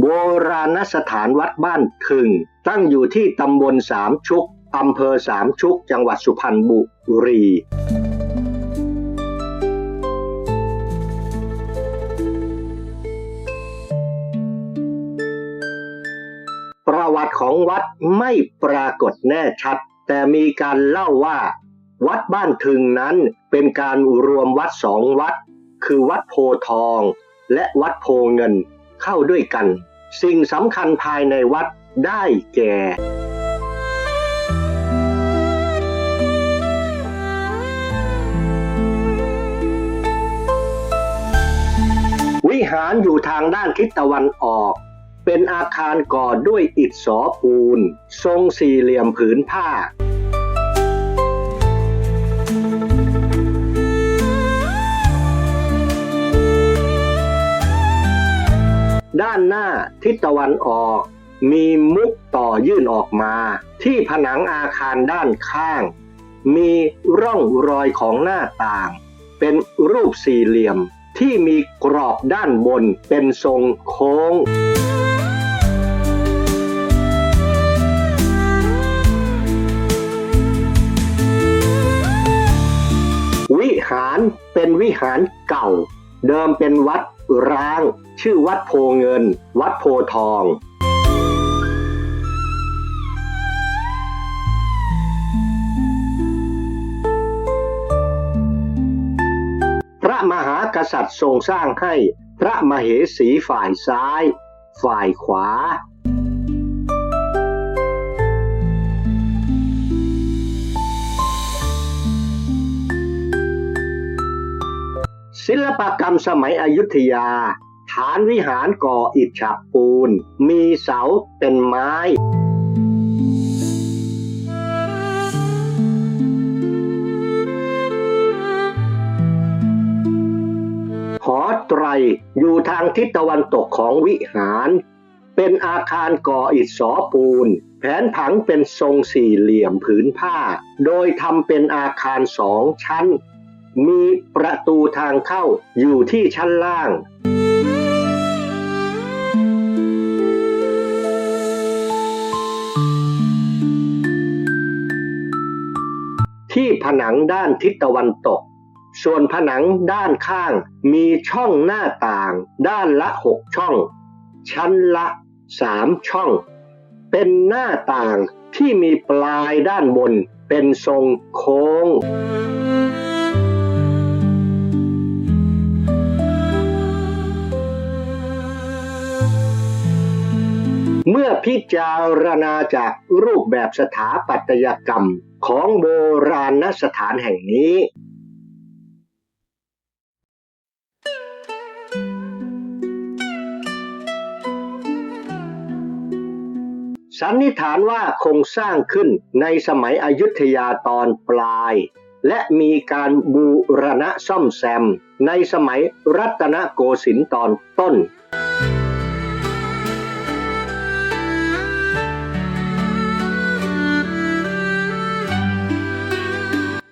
โบราณสถานวัดบ้านถึง ตั้งอยู่ที่ตำบลสามชุกอำเภอสามชุก จังหวัดสุพรรณบุรี ประวัติของวัดไม่ปรากฏแน่ชัด แต่มีการเล่าว่า วัดบ้านถึงนั้นเป็นการรวมวัดสองวัด คือวัดโพทอง และวัดโพเงิน เข้าด้วยกัน สิ่งสำคัญภายในวัดได้แก่ วิหารอยู่ทางด้านทิศตะวันออก เป็นอาคารก่อด้วยอิฐสอปูน ทรงสี่เหลี่ยมผืนผ้า ด้านหน้าทิศตะวันออก มีมุกต่อยื่นออกมา ที่ผนังอาคารด้านข้าง มีร่องรอยของหน้าต่าง เป็นรูปสี่เหลี่ยมที่มีกรอบด้านบนเป็นทรงโค้งวิหารเป็นวิหารเก่า เดิมเป็นวัดร้าง ชื่อวัดโพเงิน วัดโพทอง พระมหากษัตริย์ทรงสร้างให้พระมเหสีฝ่ายซ้าย ฝ่ายขวาศิลปกรรมสมัยอยุธยา ฐานวิหารก่ออิฐฉาบปูน มีเสาเป็นไม้หอไตรอยู่ทางทิศตะวันตกของวิหาร เป็นอาคารก่ออิฐสอปูน แผนผังเป็นทรงสี่เหลี่ยมผืนผ้า โดยทำเป็นอาคารสองชั้น มีประตูทางเข้าอยู่ที่ชั้นล่าง นังด้านทิศตะวันตก ส่วนผนังด้านข้างมีช่องหน้าต่าง ด้านละหกช่อง ชั้นละสามช่อง เป็นหน้าต่างที่มีปลายด้านบนเป็นทรงโค้ง เมื่อพิจารณาจากรูปแบบสถาปัตยกรรมของโบราณสถานแห่งนี้ สันนิษฐานว่าคงสร้างขึ้นในสมัยอยุธยาตอนปลาย และมีการบูรณะซ่อมแซม ในสมัยรัตนโกสินทร์ตอนต้น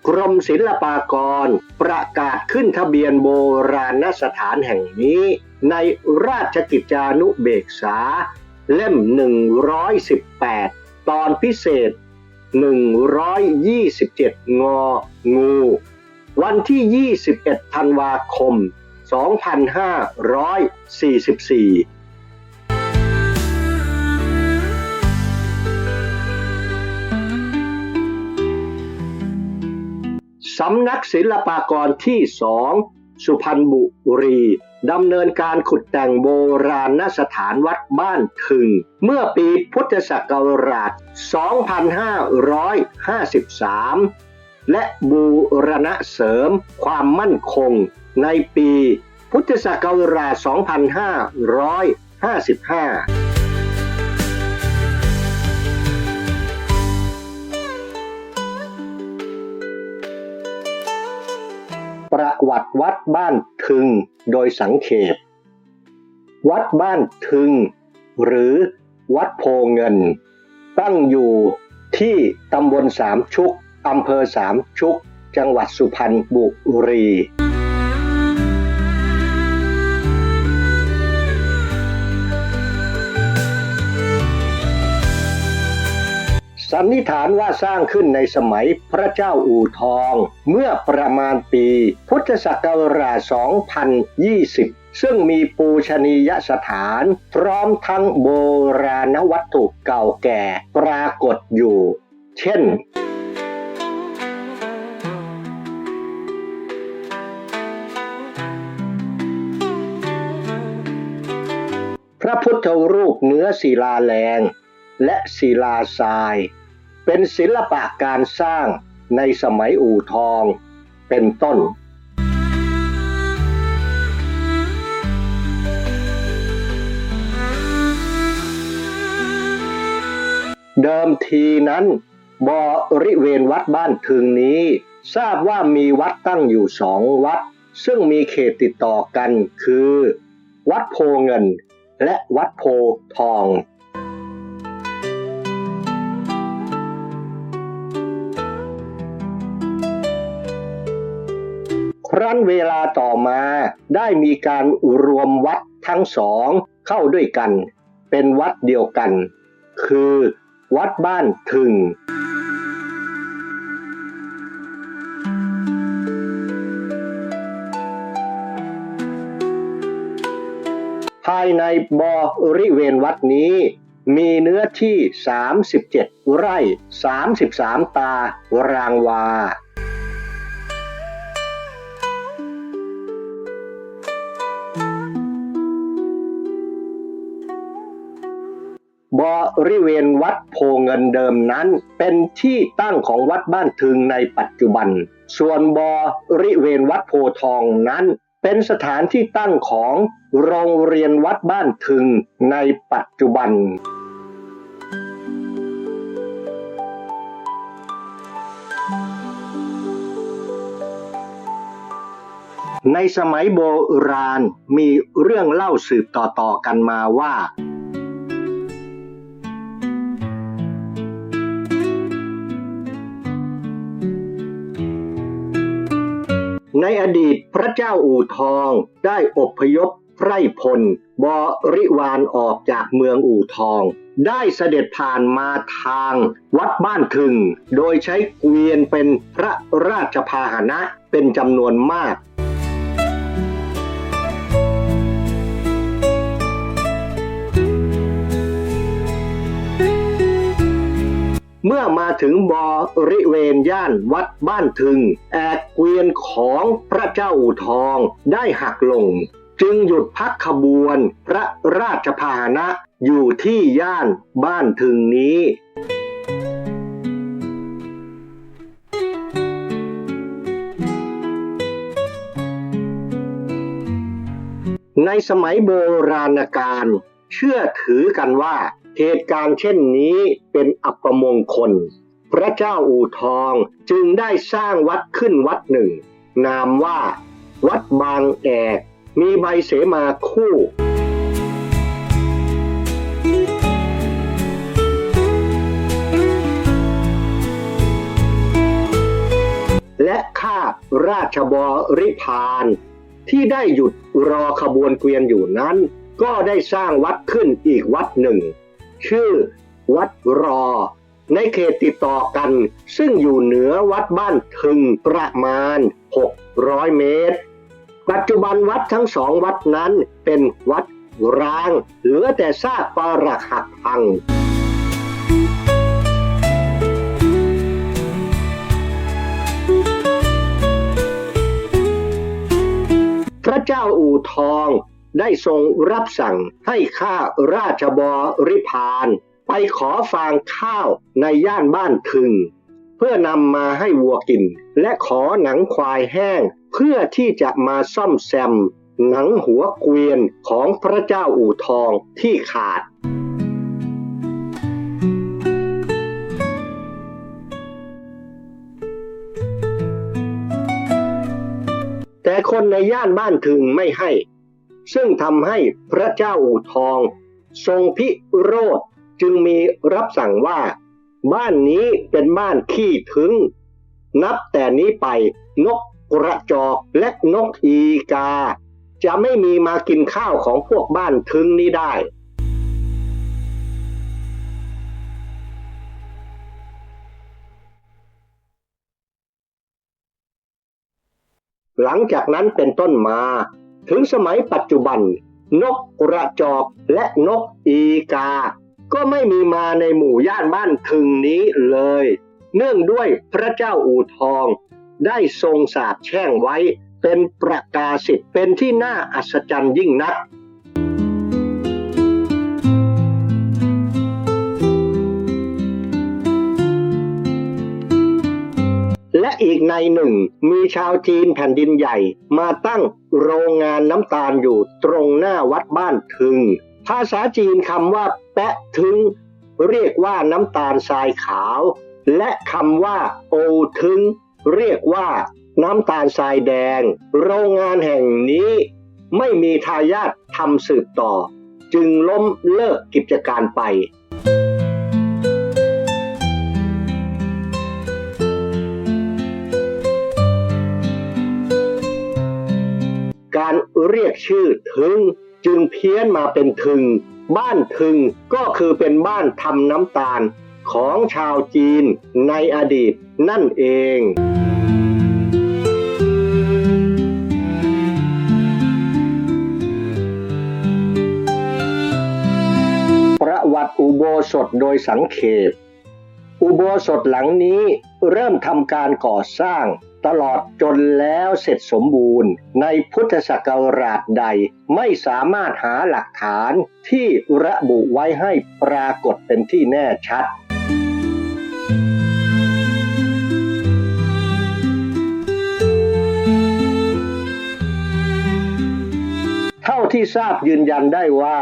กรมศิลปากรประกาศขึ้นทะเบียนโบราณสถานแห่งนี้ ในราชกิจจานุเบกษา เล่ม 118 ตอนพิเศษ 127 งอ งู วันที่ 21 ธันวาคม 2544 สำนักศิลปากรที่สองสุพรรณบุรีดำเนินการขุดแต่งโบราณสถานวัดบ้านถึง เมื่อปีพุทธศักราช 2553 และบูรณะเสริมความมั่นคงในปีพุทธศักราช 2555 วัดวัดบ้านทึงโดยสังเขป วัดบ้านทึง หรือวัดโพเงิน ตั้งอยู่ที่ตำบลสามชุกอำเภอสามชุก จังหวัดสุพรรณบุรี สันนิษฐานว่าสร้างขึ้นในสมัยพระเจ้าอู่ทอง เมื่อประมาณปี พุทธศักราช 2020 ซึ่งมีปูชนียสถาน พร้อมทั้งโบราณวัตถุเก่าแก่ปรากฏอยู่ เช่นพระพุทธรูปเนื้อศิลาแรง และศิลาทราย เป็นศิลปะการสร้างในสมัยอู่ทองเป็นต้น เดิมทีนั้น บริเวณวัดบ้านถึงนี้ ทราบว่ามีวัดตั้งอยู่สองวัด ซึ่งมีเขตติดต่อกันคือ วัดโพเงินและวัดโพทอง ครั้นเวลาต่อมาได้มีการรวมวัดทั้งสองเข้าด้วยกัน เป็นวัดเดียวกัน คือวัดบ้านถึง ภายในบริเวณวัดนี้มีเนื้อที่ 37 ไร่ 33 ตารางวา บริเวณวัดโพเงินเดิมนั้น เป็นที่ตั้งของวัดบ้านถึงในปัจจุบัน ส่วนบริเวณวัดโพทองนั้น เป็นสถานที่ตั้งของโรงเรียนวัดบ้านถึงในปัจจุบันในสมัยโบราณมีเรื่องเล่าสืบต่อๆกันมาว่า ในอดีตพระเจ้าอู่ทองได้อพยพไพร่พล บริวารออกจากเมืองอู่ทอง ได้เสด็จผ่านมาทางวัดบ้านถึง โดยใช้เกวียนเป็นพระราชพาหนะเป็นจำนวนมาก เมื่อมาถึงบริเวณย่านวัดบ้านถึง แอกเกวียนของพระเจ้าอู่ทองได้หักลง จึงหยุดพักขบวนพระราชพาหนะอยู่ที่ย่านบ้านถึงนี้ในสมัยโบราณกาลเชื่อถือกันว่า เหตุการณ์เช่นนี้เป็นอัปมงคล พระเจ้าอู่ทองจึงได้สร้างวัดขึ้นวัดหนึ่ง นามว่า วัดบางแอกมีใบเสมาคู่และข้าราชบริพารที่ได้หยุดรอขบวนเกวียนอยู่นั้น ก็ได้สร้างวัดขึ้นอีกวัดหนึ่ง ชื่อ วัดรอ ในเขตติดต่อกัน ซึ่งอยู่เหนือวัดบ้านถึงประมาณ 600 เมตร ปัจจุบันวัดทั้งสองวัดนั้นเป็นวัดร้าง เหลือแต่ซากปรักหักพังพระเจ้าอู่ทอง ได้ทรงรับสั่งให้ข้าราชบริพารไปขอฟางข้าวในย่านบ้านถึง เพื่อนำมาให้วัวกิน และขอหนังควายแห้ง เพื่อที่จะมาซ่อมแซม หนังหัวเกวียนของพระเจ้าอู่ทองที่ขาดแต่คนในย่านบ้านถึงไม่ให้ ซึ่งทำให้พระเจ้าอู่ทอง ทรงพิโรธจึงมีรับสั่งว่า บ้านนี้เป็นบ้านขี้ถึง นับแต่นี้ไปนกกระจอกและนกอีกา จะไม่มีมากินข้าวของพวกบ้านถึงนี้ได้หลังจากนั้นเป็นต้นมา ถึงสมัยปัจจุบัน นกกระจอกและนกอีกา ก็ไม่มีมาในหมู่ย่านบ้านถึงนี้เลย เนื่องด้วยพระเจ้าอู่ทอง ได้ทรงสาบแช่งไว้เป็นประกาศิทธิ์เป็นที่น่าอัศจรรย์ยิ่งนัก อีกในหนึ่ง มีชาวจีนแผ่นดินใหญ่ มาตั้งโรงงานน้ำตาลอยู่ตรงหน้าวัดบ้านทึง ภาษาจีนคำว่า แปะทึง เรียกว่าน้ำตาลทรายขาว และคำว่า โอทึง เรียกว่า น้ำตาลทรายแดง โรงงานแห่งนี้ ไม่มีทายาททำสืบต่อ จึงล้มเลิกกิจการไป การเรียกชื่อถึงจึงเพี้ยนมาเป็นถึง บ้านถึงก็คือเป็นบ้านทำน้ำตาลของชาวจีนในอดีตนั่นเองประวัติอุโบสถโดยสังเขปอุโบสถหลังนี้เริ่มทำการก่อสร้าง ตลอดจนแล้วเสร็จสมบูรณ์ ในพุทธศักราชใดไม่สามารถหาหลักฐานที่ระบุไว้ให้ปรากฏเป็นที่แน่ชัดเท่าที่ทราบยืนยันได้ว่า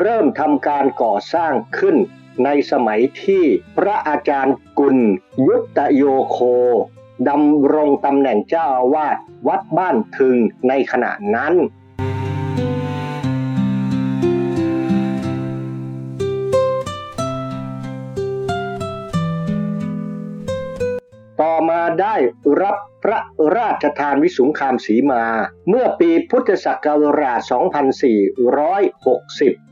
เริ่มทำการก่อสร้างขึ้นในสมัยที่พระอาจารย์กุล ยุตโยโค ดำรงตำแหน่งเจ้าอาวาสวัดบ้านทึงในขณะนั้นต่อมาได้รับพระราชทานวิสุงคามสีมา เมื่อปีพุทธศักราช 2460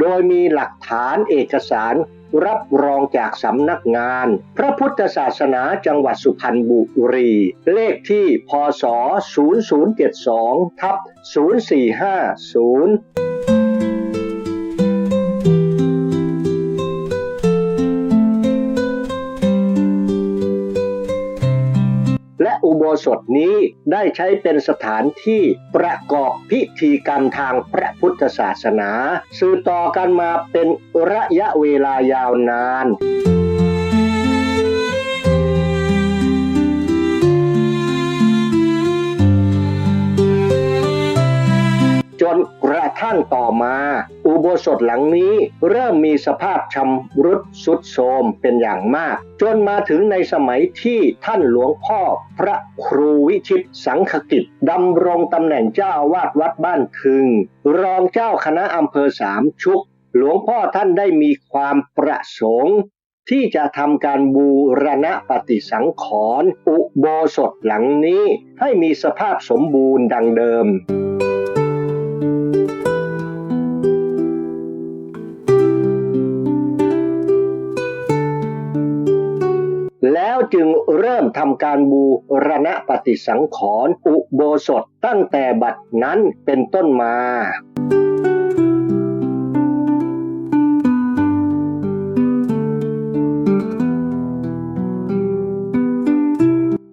โดยมีหลักฐานเอกสารรับรองจากสำนักงาน พระพุทธศาสนาจังหวัดสุพรรณบุรี เลขที่พศ 0072ทับ0450 อุโบสถนี้ได้ใช้เป็นสถานที่ประกอบพิธีกรรมทางพระพุทธศาสนา สืบต่อกันมาเป็นระยะเวลายาวนานจนก ระทั่งต่อมา อุโบสถหลังนี้เริ่มมีสภาพชำรุดสุดโทรมเป็นอย่างมาก จนมาถึงในสมัยที่ท่านหลวงพ่อพระครูวิชิตสังฆกิจดำรงตำแหน่งเจ้าอาวาดวัดบ้านคึง รองเจ้าคณะอำเภอสามชุก หลวงพ่อท่านได้มีความประสงค์ที่จะทำการบูรณะปฏิสังขรณ์อุโบสถหลังนี้ ให้มีสภาพสมบูรณ์ดังเดิม จึงเริ่มทำการบูรณะปฏิสังขรณ์อุโบสถตั้งแต่บัดนั้นเป็นต้นมา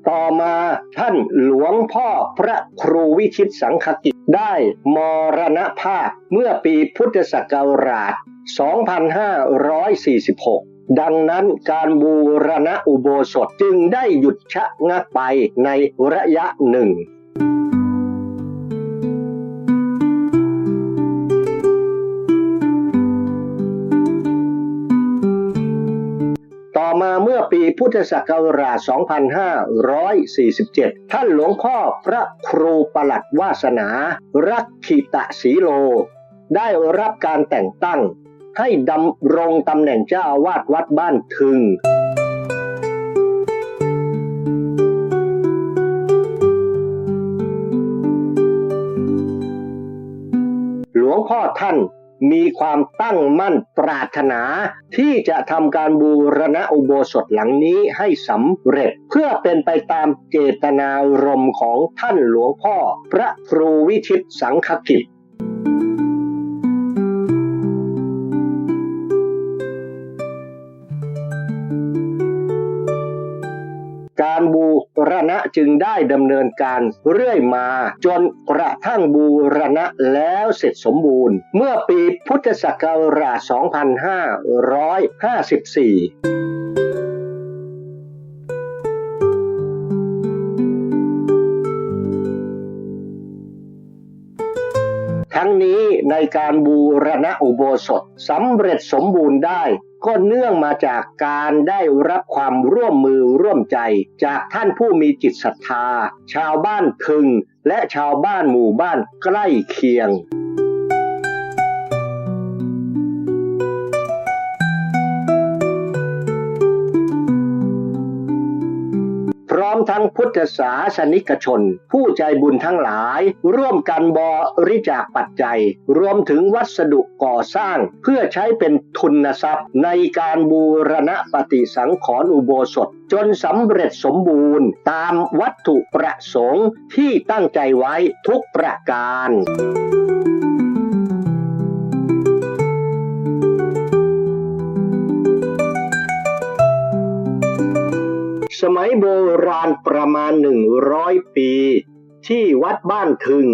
ต่อมาท่านหลวงพ่อพระครูวิชิตสังฆกิจได้มรณภาพเมื่อปีพุทธศักราช 2546 ดังนั้นการบูรณะอุโบสถจึงได้หยุดชะงักไปในระยะหนึ่งต่อมาเมื่อปีพุทธศักราช 2547 ท่านหลวงพ่อพระครูประหลัดวาสนา รักขิตะสีโล ได้รับการแต่งตั้ง ให้ดำรงตำแหน่งเจ้าอาวาสวัดบ้านทึง หลวงพ่อท่านมีความตั้งมั่นปรารถนาที่จะทำการบูรณะอุโบสถหลังนี้ให้สำเร็จ เพื่อเป็นไปตามเจตนารมณ์ของท่านหลวงพ่อ พระครูวิชิตสังฆกิจ จึงได้ดำเนินการเรื่อยมา จนกระทั่งบูรณะแล้วเสร็จสมบูรณ์ เมื่อปีพุทธศักราช 2554ทั้งนี้ในการบูรณะอุโบสถสำเร็จสมบูรณ์ได้ ก็เนื่องมาจากการได้รับความร่วมมือร่วมใจ จากท่านผู้มีจิตศรัทธา ชาวบ้านพึง และชาวบ้านหมู่บ้านใกล้เคียง งพุทธศาสนิกชน ผู้ใจบุญทั้งหลาย ร่วมกันบริจาคปัจจัย รวมถึงวัสดุก่อสร้าง เพื่อใช้เป็นทุนทรัพย์ ในการบูรณะปฏิสังขรณ์อุโบสถ จนสำเร็จสมบูรณ์ ตามวัตถุประสงค์ที่ตั้งใจไว้ทุกประการ สมัยโบราณประมาณ 100 ปี ที่วัดบ้านถึง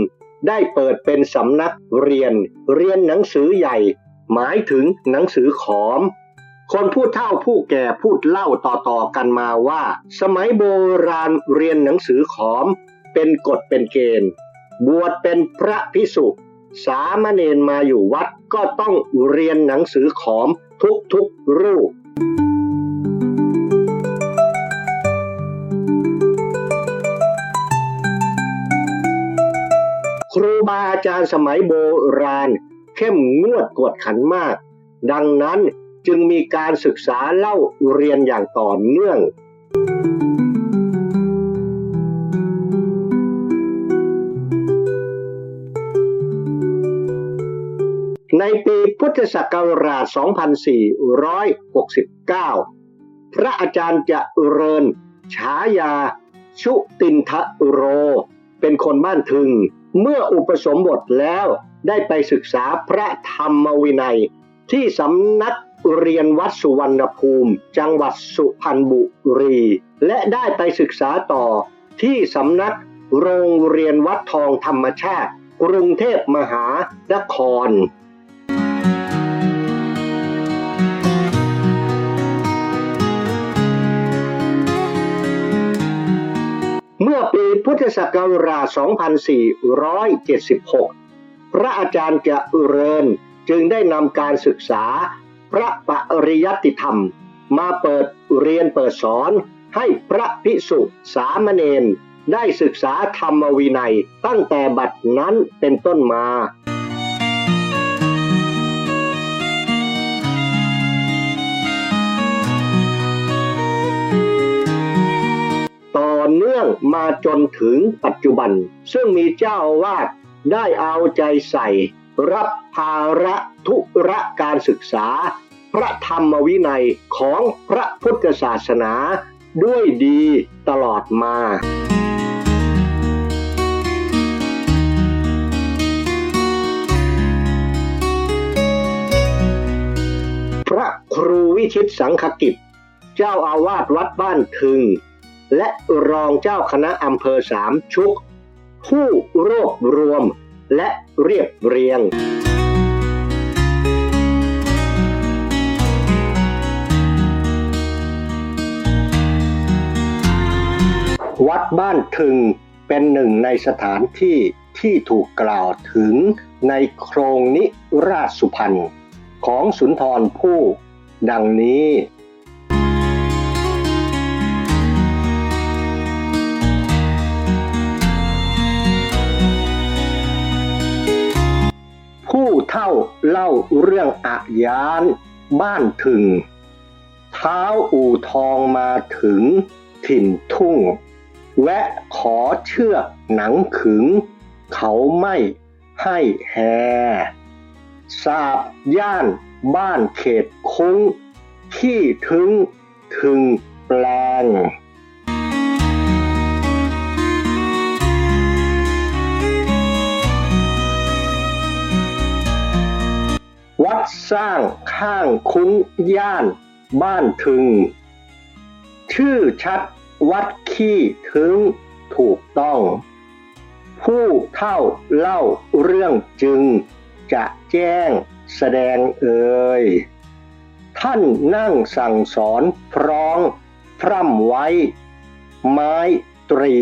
ได้เปิดเป็นสำนักเรียน เรียนหนังสือใหญ่ หมายถึงหนังสือขอม คนผู้เฒ่าผู้แก่พูดเล่าต่อๆกันมาว่า สมัยโบราณเรียนหนังสือขอม เป็นกฎเป็นเกณฑ์ บวชเป็นพระพิสุสามเณรมาอยู่วัดก็ต้องเรียนหนังสือขอมทุกๆรูป ครูบาอาจารย์สมัยโบราณ เข้มงวดกวดขันมาก ดังนั้นจึงมีการศึกษาเล่าเรียนอย่างต่อเนื่อง ในปีพุทธศักราช 2469 พระอาจารย์จะเริญฉายา ชุตินทะโร เป็นคนบ้านทึง เมื่ออุปสมบทแล้วได้ไปศึกษาพระธรรมวินัย ที่สำนักเรียนวัดสุวรรณภูมิ จังหวัดสุพรรณบุรี และได้ไปศึกษาต่อที่สำนักโรงเรียนวัดทองธรรมชาติ กรุงเทพมหานคร พุทธศักราช 2476 พระอาจารย์จะเริญจึงได้นำการศึกษาพระปริยัติธรรม มาเปิดเรียนเปิดสอนให้พระภิกษุสามเณรได้ศึกษาธรรมวินัยตั้งแต่บัดนั้นเป็นต้นมา เนื่องมาจนถึงปัจจุบัน ซึ่งมีเจ้าอาวาดได้เอาใจใส่ รับภาระธุระการศึกษา พระธรรมวินัยของพระพุทธศาสนาด้วยดีตลอดมา พระครูวิชิตสังฆกิจ เจ้าอาวาสวัดบ้านทึง และรองเจ้าคณะอำเภอสามชุก ผู้รวบรวมและเรียบเรียง วัดบ้านทึงเป็นหนึ่งในสถานที่ที่ถูกกล่าวถึงในโครงนิราชสุพรรณของสุนทรผู้ดังนี้ ผู้เท่าเล่าเรื่องอะยานบ้านถึง เท้าอู่ทองมาถึงถิ่นทุ่ง แวะขอเชือกหนังขึง เขาไม่ให้แฮสาบย่านบ้านเขตคุ้ง ที่ถึงถึงแปลง สร้างข้างคุ้งย่านบ้านถึง ชื่อชัดวัดขี้ถึงถูกต้อง ผู้เท่าเล่าเรื่องจึง จะแจ้งแสดงเอ่ยท่านนั่งสั่งสอนพร้องพร่ำไว้ ไม้ตรี